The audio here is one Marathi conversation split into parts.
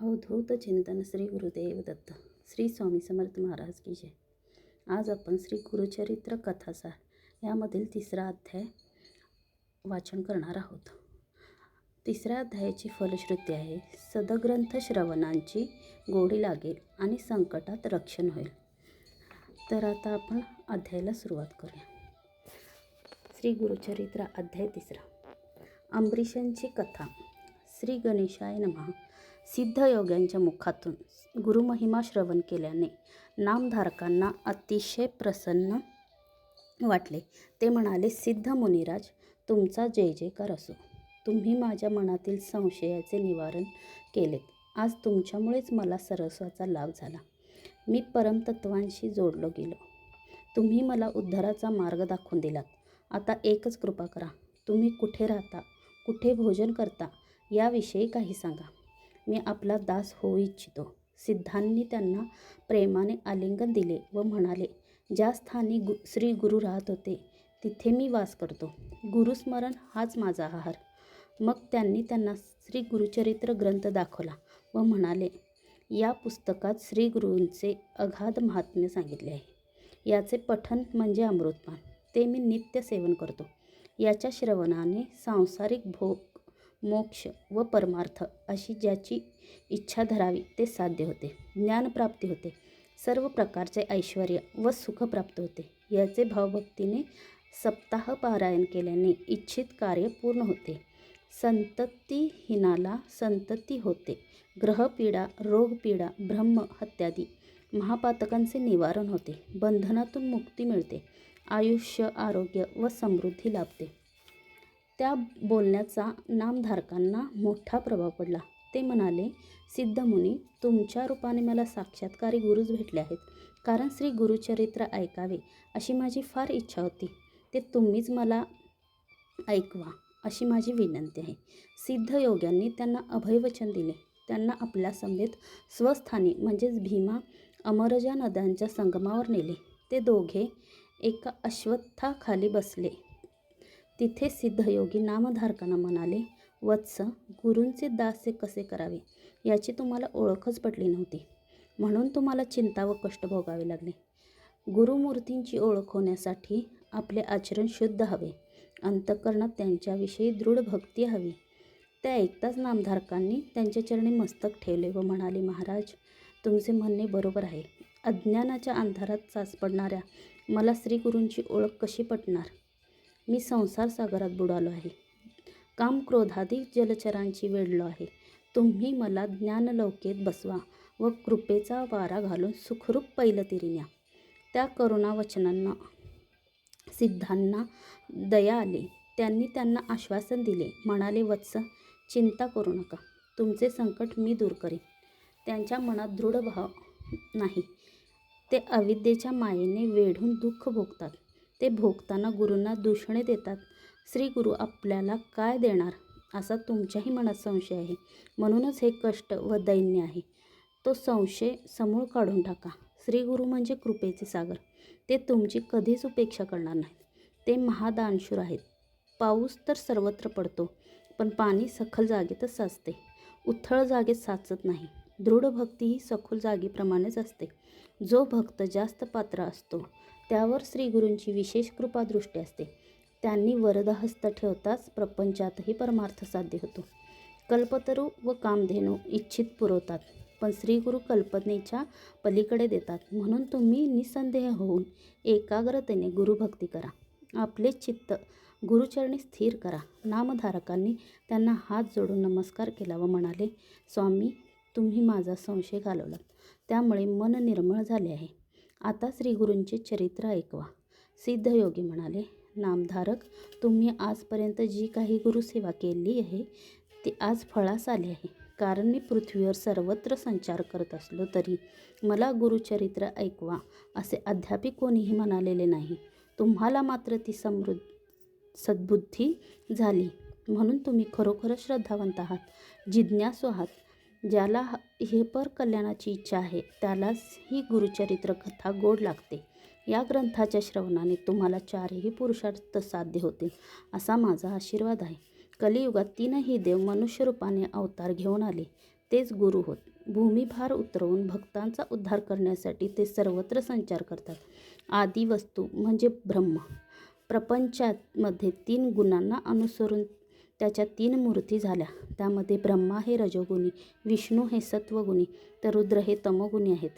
अवधूत चिंतन श्री गुरुदेव दत्त श्री स्वामी समर्थ महाराज की जय. आज आपण श्री गुरुचरित्र कथासार यामधील तिसरा अध्याय वाचन करणार आहोत. तिसऱ्या अध्यायाची फलश्रुती आहे सदग्रंथ श्रवणांची गोडी लागेल आणि संकटात रक्षण होईल. तर आता आपण अध्यायाला सुरुवात करूया. श्री गुरुचरित्र अध्याय तिसरा. अंबरीशांची कथा. श्री गणेशाय नमः. सिद्धयोग्यांच्या मुखातून गुरुमहिमा श्रवण केल्याने नामधारकांना अतिशय प्रसन्न वाटले. ते म्हणाले सिद्ध मुनिराज तुमचा जय जयकार असो. तुम्ही माझ्या मनातील संशयाचे निवारण केलेत. आज तुमच्यामुळेच मला सरस्वाचा लाभ झाला. मी परमतत्वांशी जोडलो गेलो. तुम्ही मला उद्धाराचा मार्ग दाखवून दिलात. आता एकच कृपा करा. तुम्ही कुठे राहता? कुठे भोजन करता? याविषयी काही सांगा. मी आपला दास होऊ इच्छितो. सिद्धांनी त्यांना प्रेमाने आलिंगन दिले व म्हणाले ज्या स्थानी गु श्री गुरु राहत होते तिथे मी वास करतो. गुरुस्मरण हाच माझा आहार. मग त्यांनी त्यांना श्री गुरुचरित्र ग्रंथ दाखवला व म्हणाले या पुस्तकात श्री गुरूंचे अगाध महात्म्य सांगितले आहे. याचे पठन म्हणजे अमृतपान. ते मी नित्य सेवन करतो. याच्या श्रवणाने सांसारिक भोग मोक्ष व परमार्थ अशी ज्याची इच्छा धरावी ते साध्य होते. ज्ञानप्राप्ती होते. सर्व प्रकारचे ऐश्वर व सुख प्राप्त होते. याचे भावभक्तीने सप्ताह पारायण केल्याने इच्छित कार्य पूर्ण होते. संततीहीनाला संतती होते. ग्रहपीडा रोगपीडा ब्रह्म हत्यादी महापातकांचे निवारण होते. बंधनातून मुक्ती मिळते. आयुष्य आरोग्य व समृद्धी लाभते. त्या बोलण्याचा नामधारकांना मोठा प्रभाव पडला. ते म्हणाले सिद्धमुनी तुमच्या रूपाने मला साक्षात्कारी गुरुज भेटले आहेत. कारण श्री गुरुचरित्र ऐकावे अशी माझी फार इच्छा होती. ते तुम्हीच मला ऐकवा अशी माझी विनंती आहे. सिद्ध योग्यांनी त्यांना अभयवचन दिले. त्यांना आपल्या समेत स्वस्थानी म्हणजेच भीमा अमरजा नद्यांच्या संगमावर नेले. ते दोघे एका अश्वत्थाखाली बसले. तिथे सिद्धयोगी नामधारकांना म्हणाले वत्स गुरूंचे दास्य कसे करावे? याची तुम्हाला ओळखच पडली नव्हती. म्हणून तुम्हाला चिंता व कष्ट भोगावे लागले. गुरुमूर्तींची ओळख होण्यासाठी आपले आचरण शुद्ध हवे. अंतकरणात त्यांच्याविषयी दृढ भक्ती हवी. ते ऐकताच नामधारकांनी त्यांच्या चरणी मस्तक ठेवले व म्हणाले महाराज तुमचे म्हणणे बरोबर आहे. अज्ञानाच्या अंधारात साचपडणाऱ्या मला श्रीगुरूंची ओळख कशी पटणार? मी संसार सागरात बुडालो आहे. काम क्रोधादी जलचरांची वेढलो आहे. तुम्ही मला ज्ञानलौकेत बसवा व कृपेचा वारा घालून सुखरूप पहिलं तिरी न्या त्या करुणावचनांना सिद्धांना दया आली. त्यांनी त्यांना आश्वासन दिले. म्हणाले वत्स चिंता करू नका. तुमचे संकट मी दूर करेन. त्यांच्या मनात दृढ भाव नाही. ते अविद्येच्या मायेने वेढून दुःख भोगतात. ते भोगताना गुरूंना दूषणे देतात. श्री गुरु आपल्याला काय देणार? असा तुमच्याही मनात संशय आहे. म्हणूनच हे कष्ट व दैन्य आहे. तो संशय समूळ काढून टाका. श्री गुरु म्हणजे कृपेचे सागर. ते तुमची कधीच उपेक्षा करणार नाहीत. ते महादानशूर आहेत. पाऊस तर सर्वत्र पडतो पण पाणी सखल जागेतच साचते. उथळ जागेत साचत नाही. दृढ भक्ती ही सखोल जागेप्रमाणेच असते. जो भक्त जास्त पात्र असतो त्यावर श्रीगुरूंची विशेष कृपादृष्टी असते. त्यांनी वरदहस्त ठेवताच प्रपंचातही परमार्थ साध्य होतो. कल्पतरू व कामधेनू इच्छित पुरवतात पण श्रीगुरु कल्पनेच्या पलीकडे देतात. म्हणून तुम्ही निसंदेह होऊन एकाग्रतेने गुरुभक्ती करा. आपले चित्त गुरुचरणी स्थिर करा. नामधारकांनी त्यांना हात जोडून नमस्कार केला व म्हणाले स्वामी तुम्ही माझा संशय घालवलात. त्यामुळे मन निर्मळ झाले आहे. आता श्रीगुरूंचे चरित्र ऐकवा. सिद्धयोगी म्हणाले नामधारक तुम्ही आजपर्यंत जी काही गुरुसेवा केली आहे ती आज फळास आली आहे. कारण मी पृथ्वीवर सर्वत्र संचार करत असलो तरी मला गुरुचरित्र ऐकवा असे अद्यापि कोणीही म्हणालेले नाही. तुम्हाला मात्र ती समृद्ध सद्बुद्धी झाली. म्हणून तुम्ही खरोखरच श्रद्धावंत आहात जिज्ञासू आहात. ज्याला हे पर कल्याणाची इच्छा आहे त्यालाच ही गुरुचरित्र कथा गोड लागते. या ग्रंथाच्या श्रवणाने तुम्हाला चारही पुरुषार्थ साध्य होतील असा माझा आशीर्वाद आहे. कलियुगात तीनही देव मनुष्यरूपाने अवतार घेऊन आले तेच गुरु होत. भूमिभार उतरवून भक्तांचा उद्धार करण्यासाठी ते सर्वत्र संचार करतात. आदी वस्तू म्हणजे ब्रह्म. प्रपंचामध्ये तीन गुणांना अनुसरून त्याच्या तीन मूर्ती झाल्या. त्यामध्ये ब्रह्मा हे रजोगुणी विष्णू हे सत्वगुणी तर रुद्र हे तमोगुणी आहेत.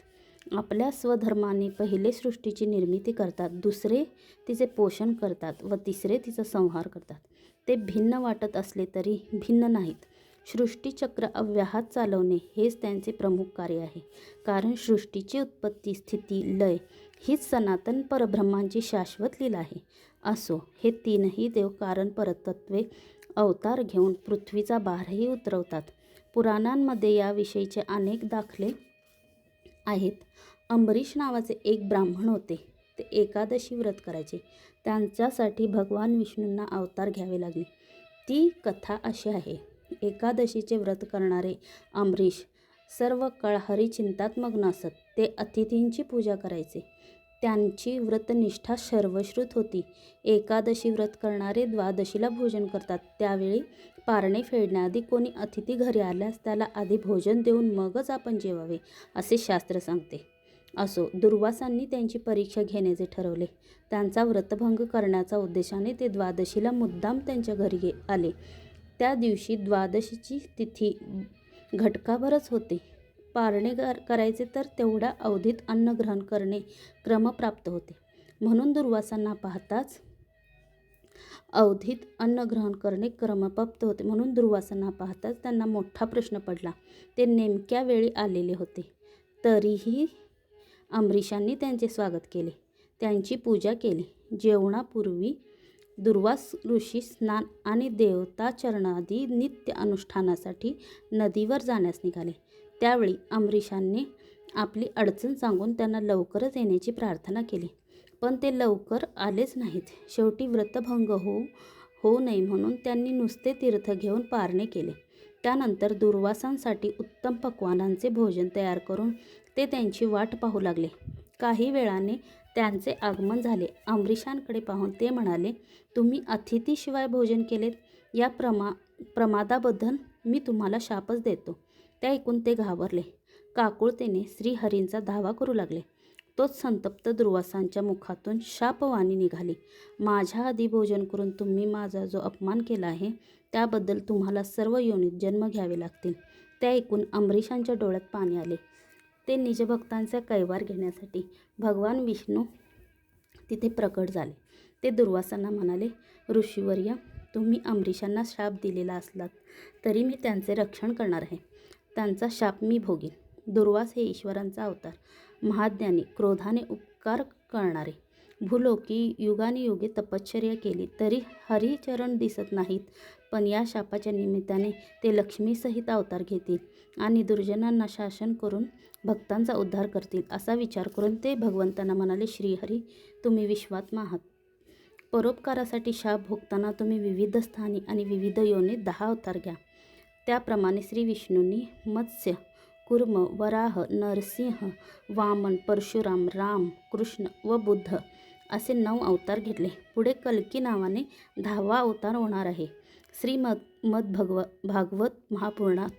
आपल्या स्वधर्माने पहिले सृष्टीची निर्मिती करतात दुसरे तिचे पोषण करतात व तिसरे तिचा संहार करतात. ते भिन्न वाटत असले तरी भिन्न नाहीत. सृष्टीचक्र अव्याहात चालवणे हेच त्यांचे प्रमुख कार्य आहे. कारण सृष्टीची उत्पत्ती स्थिती लय हीच सनातन परब्रह्मांची शाश्वत लीला आहे. असो हे तीनही देव कारण परतत्वे अवतार घेऊन पृथ्वीचा भारही उतरवतात. पुराणांमध्ये याविषयीचे अनेक दाखले आहेत. अंबरीश नावाचे एक ब्राह्मण होते. ते एकादशी व्रत करायचे. त्यांच्यासाठी भगवान विष्णूंना अवतार घ्यावे लागले. ती कथा अशी आहे. एकादशीचे व्रत करणारे अंबरीश सर्व काळ हरिचिंतात मग्न असत ते अतिथींची पूजा करायचे. त्यांची व्रतनिष्ठा सर्वश्रुत होती. एकादशी व्रत करणारे द्वादशीला भोजन करतात. त्यावेळी पारणे फेडण्याआधी कोणी अतिथी घरी आल्यास त्याला आधी भोजन देऊन मगच आपण जेवावे असे शास्त्र सांगते. असो दुर्वासांनी त्यांची परीक्षा घेण्याचे ठरवले. त्यांचा व्रतभंग करण्याचा उद्देशाने ते द्वादशीला मुद्दाम त्यांच्या घरी गे आले. त्या दिवशी द्वादशीची तिथी घटकाभरच होते. पारणे करायचे तर तेवढ्या अवधीत अन्न ग्रहण करणे क्रमप्राप्त होते. म्हणून दुर्वासांना पाहताच अवधीत अन्न ग्रहण करणे क्रमप्राप्त होते. म्हणून दुर्वासांना पाहताच त्यांना मोठा प्रश्न पडला. ते नेमक्या वेळी आलेले होते. तरीही अंबरीशांनी त्यांचे स्वागत केले. त्यांची पूजा केली. जेवणापूर्वी दुर्वास ऋषी स्नान आणि देवताचरणादी नित्य अनुष्ठानासाठी नदीवर जाण्यास निघाले. त्यावेळी अंबरीशांनी आपली अडचण सांगून त्यांना लवकरच येण्याची प्रार्थना केली. पण ते लवकर आलेच नाहीत. शेवटी व्रतभंग होऊ होऊ नये म्हणून त्यांनी नुसते तीर्थ घेऊन पारणे केले. त्यानंतर दुर्वासांसाठी उत्तम पक्वानांचे भोजन तयार करून ते त्यांची वाट पाहू लागले. काही वेळाने त्यांचे आगमन झाले. अमरीशांकडे पाहून ते म्हणाले तुम्ही अतिथीशिवाय भोजन केलेत? या प्रमा प्रमादाबद्दल मी तुम्हाला शापच देतो. ते ऐकून ते घाबरले. काकुळतेने श्रीहरींचा धावा करू लागले. तोच संतप्त दुर्वासांच्या मुखातून शापवाणी निघाली. माझ्या आधी भोजन करून तुम्ही माझा जो अपमान केला आहे त्याबद्दल तुम्हाला सर्व योनीत जन्म घ्यावे लागतील. ते ऐकून अंबरीशांच्या डोळ्यात पाणी आले. ते निजभक्तांचा कैवार घेण्यासाठी भगवान विष्णू तिथे प्रकट झाले. ते दुर्वासांना म्हणाले ऋषीवर्य तुम्ही अंबरीशांना शाप दिलेला असलात तरी मी त्यांचे रक्षण करणार आहे. त्यांचा शाप मी भोगीन. दुर्वास हे ईश्वरांचा अवतार. महाज्ञानी क्रोधाने उपकार करणारे. भूलोकी युगानुयुगे तपश्चर्या केली. तरी हरिचरण दिसत नाहीत पण या शापाच्या निमित्ताने ते लक्ष्मीसहित अवतार घेतील आणि दुर्जनांना शासन करून भक्तांचा उद्धार करतील असा विचार करून ते भगवंतांना म्हणाले श्रीहरी तुम्ही विश्वात्मा आहात. परोपकारासाठी शाप भोगताना तुम्ही विविध स्थानी आणि विविध योनीत दहा अवतार घ्या. त्याप्रमाणे श्री विष्णूंनी मत्स्य कुर्म वराह नरसिंह वामन परशुराम राम कृष्ण व बुद्ध असे नऊ अवतार घेतले. पुढे कल्की नावाने दहावा अवतार होणार आहे. श्रीमद मद्भगव भागवत महापुराणात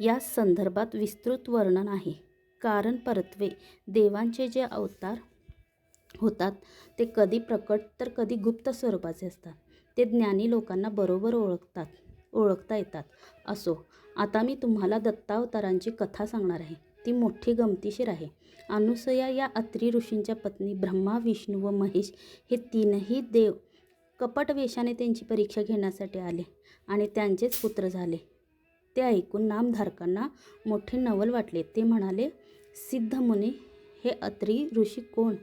या संदर्भात विस्तृत वर्णन आहे. कारण परत्वे देवांचे जे अवतार होतात ते कधी प्रकट तर कधी गुप्त स्वरूपाचे असतात. ते ज्ञानी लोकांना बरोबर ओळखतात. ओळखता येतात. असो आता मी तुम्हाला दत्तावतारांची कथा सांगणार आहे. ती मोठी गमतीशीर आहे. अनुसया या अत्री ऋषींच्या पत्नी ब्रह्मा विष्णू व महेश हे तीनही देव कपट वेशाने त्यांची परीक्षा घेण्यासाठी आले आणि त्यांचेच पुत्र झाले. ते ऐकून नामधारकांना मोठे नवल वाटले. ते म्हणाले सिद्धमुनी हे अत्री ऋषी कोण?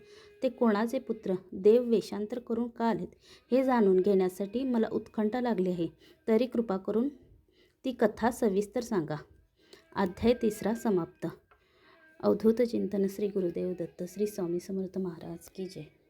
ते कोणाचे पुत्र? देव वेषांतर करून का आलेत? हे जाणून घेण्यासाठी मला उत्कंठा लागली आहे. तरी कृपा करून ती कथा सविस्तर सांगा. अध्याय तिसरा समाप्त. अवधूत चिंतन श्री गुरुदेव दत्त श्री स्वामी समर्थ महाराज की जय.